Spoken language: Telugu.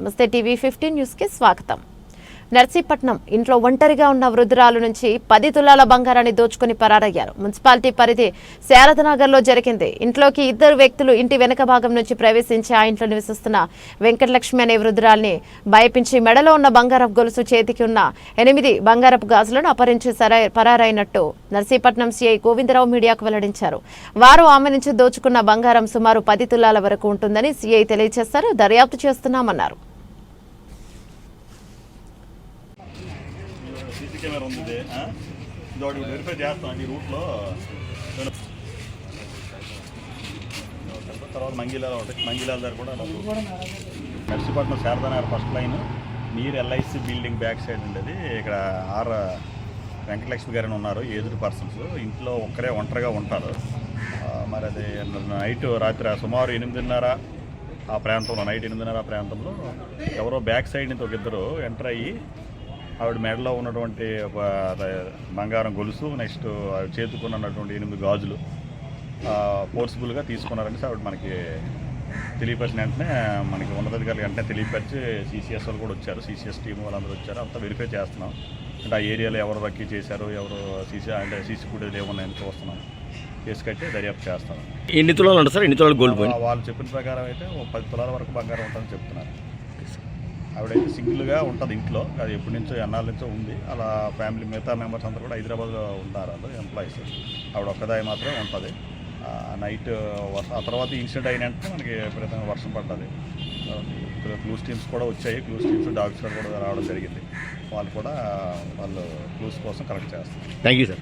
నమస్తే టీవీ ఫిఫ్టీన్ న్యూస్కి స్వాగతం. నర్సీపట్నం ఇంట్లో ఒంటరిగా ఉన్న వృద్ధురాలు నుంచి పది తులాల బంగారాన్ని దోచుకుని పరారయ్యారు. మున్సిపాలిటీ పరిధి శారదనగర్లో జరిగింది. ఇంట్లోకి ఇద్దరు వ్యక్తులు ఇంటి వెనక భాగం నుంచి ప్రవేశించి ఆ ఇంట్లో నివసిస్తున్న వెంకటలక్ష్మి అనే వృద్ధురాల్ని భయపించి మెడలో ఉన్న బంగారపు గొలుసు చేతికి ఉన్న ఎనిమిది బంగారపు గాజులను అపహరించి పరారైనట్టు నర్సీపట్నం సీఐ గోవిందరావు మీడియాకు వెల్లడించారు. వారు ఆమె నుంచి దోచుకున్న బంగారం సుమారు పది తులాల వరకు ఉంటుందని సీఐ తెలియజేస్తారు దర్యాప్తు చేస్తున్నామన్నారు. సీసీ కెమెరా ఉంది ఇది ఆ? వెరిఫై చేస్తాం ఈ రూట్లో తర్వాత మంగిలాలు ఉంటాయి మంగిలాల దగ్గర కూడా డబ్బు నర్సీపట్నం శారదానగర్ ఫస్ట్ లైన్ నీరు ఎల్ఐసి బిల్డింగ్ బ్యాక్ సైడ్ ఉండేది. ఇక్కడ ఆర్ వెంకటలక్ష్మి గారు ఉన్నారు ఏజ్డ్ పర్సన్స్ ఇంట్లో ఒక్కరే ఒంటరిగా ఉంటారు. మరి అది నైట్ రాత్రి సుమారు ఎనిమిదిన్నర ఆ ప్రాంతంలో నైట్ ఎనిమిదిన్నర ఆ ప్రాంతంలో ఎవరో బ్యాక్ సైడ్ నుంచి ఒక ఇద్దరు ఎంటర్ అయ్యి ఆవిడ మెడలో ఉన్నటువంటి బంగారం గొలుసు నెక్స్ట్ చేతుకున్నటువంటి ఎనిమిది గాజులు ఫోర్స్ఫుల్గా తీసుకున్నారని ఆవిడ మనకి తెలియపరిచిన వెంటనే మనకి ఉన్నతాధికారులు వెంటనే తెలియపరిచి సీసీఎస్ వాళ్ళు కూడా వచ్చారు. సీసీఎస్ టీం వాళ్ళందరూ వచ్చారు. అంతా వెరిఫై చేస్తున్నాం. అంటే ఆ ఏరియాలో ఎవరు రక్కీ చేశారు ఎవరు సీసీ అంటే సీసీ ఫుటేజ్ ఏమున్నాయని చూస్తున్నాం. కేసు కట్టి దర్యాప్తు చేస్తాం ఎన్ని తులాలు ఉంటుంది సార్? ఎన్ని తులాలు గోల్డ్ వాళ్ళు చెప్పిన ప్రకారం అయితే పది తులాల వరకు బంగారం ఉంటుందని చెప్తున్నారు. ఆవిడైతే సింగిల్గా ఉంటుంది ఇంట్లో. అది ఎప్పటి నుంచో ఎన్నాళ్ళ నుంచో ఉంది. అలా ఫ్యామిలీ మిగతా మెంబర్స్ అందరూ కూడా హైదరాబాద్లో ఉంటారు వాళ్ళు ఎంప్లాయీస్. ఆవిడ ఒక్కదాయి మాత్రమే ఉంటుంది. నైట్ వర్ష ఆ తర్వాత ఇన్సిడెంట్ అయినంటే మనకి విపరీతంగా వర్షం పడ్డది. ఇక్కడ క్లూస్ టీమ్స్ కూడా వచ్చాయి. క్లూస్ టీమ్స్ డాగ్స్ కూడా రావడం జరిగింది. వాళ్ళు కూడా వాళ్ళు క్లూస్ కోసం కలెక్ట్ చేస్తారు థ్యాంక్ యూ సార్.